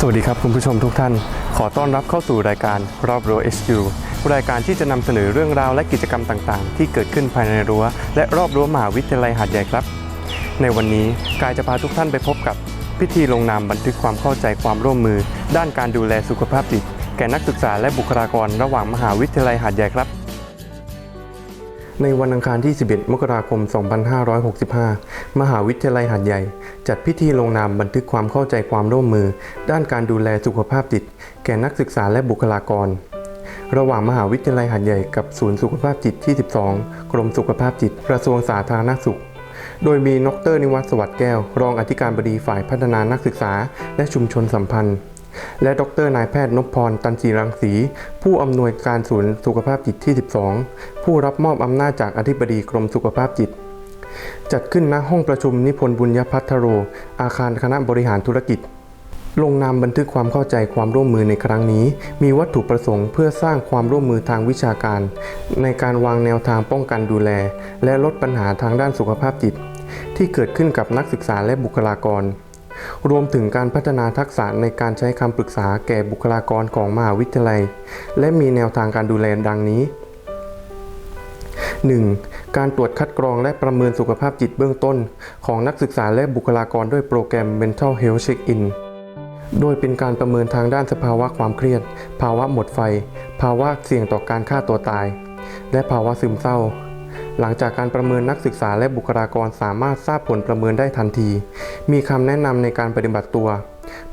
สวัสดีครับคุณผู้ชมทุกท่าน ขอต้อนรับเข้าสู่รายการรอบรั้ว SU รายการที่จะนำเสนอเรื่องราวและกิจกรรมต่างๆ ที่เกิดขึ้นภายในรั้ว และรอบรั้วมหาวิทยาลัยหาดใหญ่ครับ ในวันนี้กายจะพาทุกท่านไปพบกับพิธีลงนามบันทึกความเข้าใจความร่วมมือ ด้านการดูแลสุขภาพจิต แก่นักศึกษาและบุคลากรระหว่างมหาวิทยาลัยหาดใหญ่ครับ ในวันอังคารที่ 11 มกราคม 2565 มหาวิทยาลัยหาดใหญ่ จัดพิธีลงนามบันทึกความเข้าใจความร่วมมือ ด้านการดูแลสุขภาพจิต แก่นักศึกษาและบุคลากร ระหว่างมหาวิทยาลัยหาดใหญ่กับศูนย์สุขภาพจิตที่ 12 กรมสุขภาพจิตกระทรวงสาธารณสุข โดยมีนกเตอร์นิวัฒน์สวัสดิ์แก้ว รองอธิการบดีฝ่ายพัฒนานักศึกษา และชุมชนสัมพันธ์ และดรนายแพทย์นพพรตันศรีรังสี ผู้อำนวยการศูนย์สุขภาพจิตที่ 12 ผู้รับมอบอำนาจจากอธิบดีกรมสุขภาพจิต จัดขึ้นณห้องประชุมนิพนธ์บุญยพัทโร อาคารคณะบริหารธุรกิจ ลงนามบันทึกความเข้าใจความร่วมมือในครั้งนี้ มีวัตถุประสงค์เพื่อสร้างความร่วมมือทางวิชาการ ในการวางแนวทางป้องกันดูแล และลดปัญหาทางด้านสุขภาพจิต ที่เกิดขึ้นกับนักศึกษาและบุคลากรรวมถึงการพัฒนาทักษะในการใช้คำปรึกษาแก่บุคลากรของมหาวิทยาลัย และมีแนวทางการดูแลดังนี้ 1. การตรวจคัดกรองและประเมินสุขภาพจิตเบื้องต้น ของนักศึกษาและบุคลากรด้วยโปรแกรม Mental Health Check-in โดยเป็นการประเมินทางด้านสภาวะความเครียด ภาวะหมดไฟ ภาวะเสี่ยงต่อการฆ่าตัวตาย และภาวะซึมเศร้า หลังจากการประเมินนักศึกษาและบุคลากรสามารถทราบผลประเมินได้ทันที มีคำแนะนำในการปฏิบัติตัว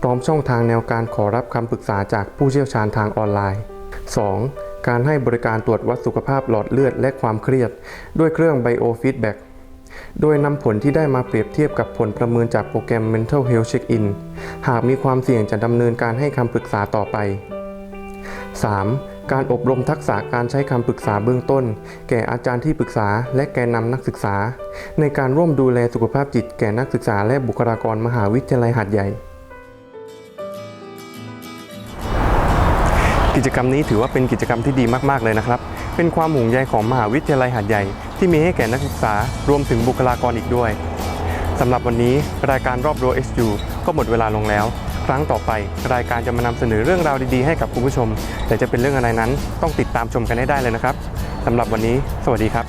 พร้อมช่องทางแนวการขอรับคำปรึกษาจากผู้เชี่ยวชาญทางออนไลน์ 2. การให้บริการตรวจวัดสุขภาพหลอดเลือดและความเครียด ด้วยเครื่อง Biofeedback โดยนำผลที่ได้มาเปรียบเทียบกับผลประเมินจากโปรแกรม Mental Health Check-in หากมีความเสี่ยงจะดำเนินการให้คำปรึกษาต่อไป 3. การอบรมทักษะการใช้คำปรึกษาเบื้องต้น แก่อาจารย์ที่ปรึกษา และแกนนำนักศึกษา ในการร่วมดูแลสุขภาพจิตแก่นักศึกษาและบุคลากรมหาวิทยาลัยหาดใหญ่ จกรรมนี้ถือว่าเป็นกิจกรรมที่ดีมาก ๆ เลยนะครับ เป็นความห่วงใยของมหาวิทยาลัยหาดใหญ่ ที่มีให้แก่นักศึกษารวมถึงบุคลากรอีกด้วยสำหรับวันนี้รายการรอบรั้ว SU ก็หมดเวลาลงแล้ว ครั้งต่อไป รายการจะมานำเสนอเรื่องราวดีๆให้กับคุณผู้ชม แต่จะเป็นเรื่องอะไรนั้นต้องติดตามชมกันให้ได้เลยนะครับสำหรับวันนี้ สวัสดีครับ